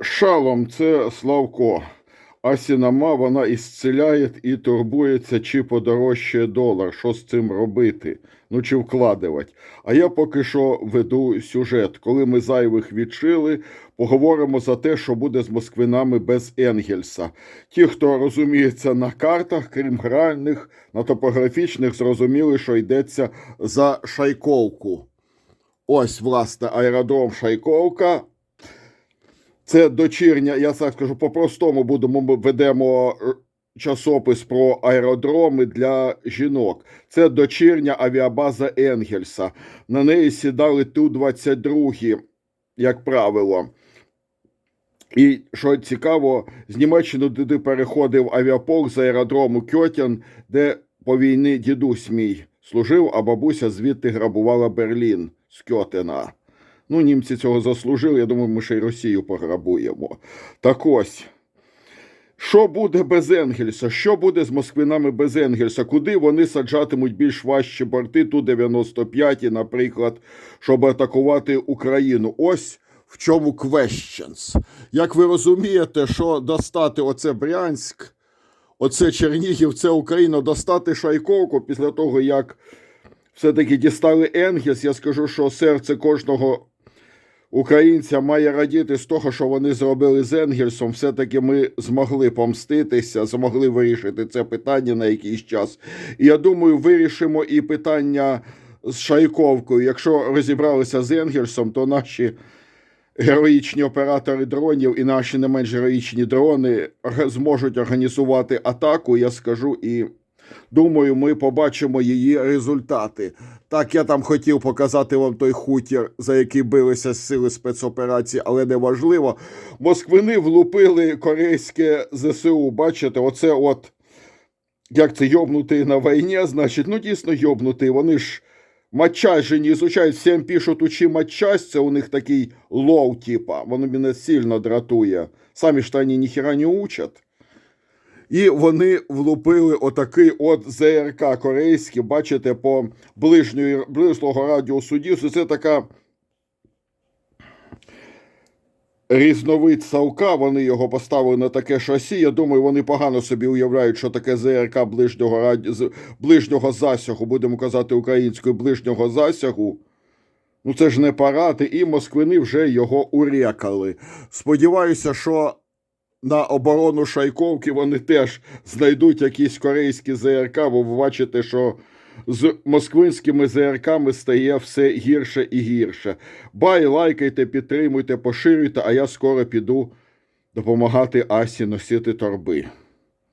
Шалом це Славко. А сінама вона ісцеляє і турбується, чи подорожчає долар, що з цим робити, ну чи вкладувати. А я поки що веду сюжет. Коли ми зайвих відшили, поговоримо за те, що буде з москвинами без Енгельса. Ті, хто розуміється на картах, крім гральних, на топографічних, зрозуміли, що йдеться за Шайковку. Ось, власне, аеродром Шайковка. Це дочірня, я так скажу, по-простому будемо ми ведемо часопис про аеродроми для жінок. Це дочірня авіабаза Енгельса. На неї сідали Ту-22, як правило. І що цікаво, з Німеччини туди переходив авіаполк з аеродрому Кьотян, де по війні дідусь мій служив, а бабуся звідти грабувала Берлін з Кьотена. Ну, німці цього заслужили. Я думаю, ми ще й Росію пограбуємо. Так ось. Що буде без Енгельса? Що буде з москвинами без Енгельса? Куди вони саджатимуть більш важчі борти Ту-95, наприклад, щоб атакувати Україну? Ось в чому questions. Як ви розумієте, що достати оце Брянськ, оце Чернігів, це Україна, достати Шайковку після того, як все-таки дістали Енгельс, я скажу, що серце кожного українця має радіти з того, що вони зробили з Енгельсом. Все-таки ми змогли помститися, змогли вирішити це питання на якийсь час. І я думаю, вирішимо і питання з Шайковкою. Якщо розібралися з Енгельсом, то наші героїчні оператори дронів і наші не менш героїчні дрони зможуть організувати атаку. Я скажу і. Думаю, ми побачимо її результати. Так, я там хотів показати вам той хутір, за який билися сили спецоперації, але не важливо. Москвини влупили корейське ЗСУ. Бачите, оце от як це йобнутий на війні, значить, ну дійсно йобнутий. Вони ж матчасть же не изучають, всім пишуть, учи матчасть, це у них такий лоу, типа. Воно мене сильно дратує. Самі ж вони ніхіра не учать. І вони влупили отакий от ЗРК корейський, бачите, по ближньої, близького радіусу. Це така різновид Савка. Вони його поставили на таке шасі. Я думаю, вони погано собі уявляють, що таке ЗРК ближнього, раді... ближнього засягу, будемо казати українською ближнього засягу. Ну це ж не парати, і москвини вже його урекали. Сподіваюся, що на оборону Шайковки вони теж знайдуть якісь корейські ЗРК, бо ви бачите, що з москвинськими ЗРКами стає все гірше і гірше. Бай, лайкайте, підтримуйте, поширюйте, а я скоро піду допомагати Асі носити торби.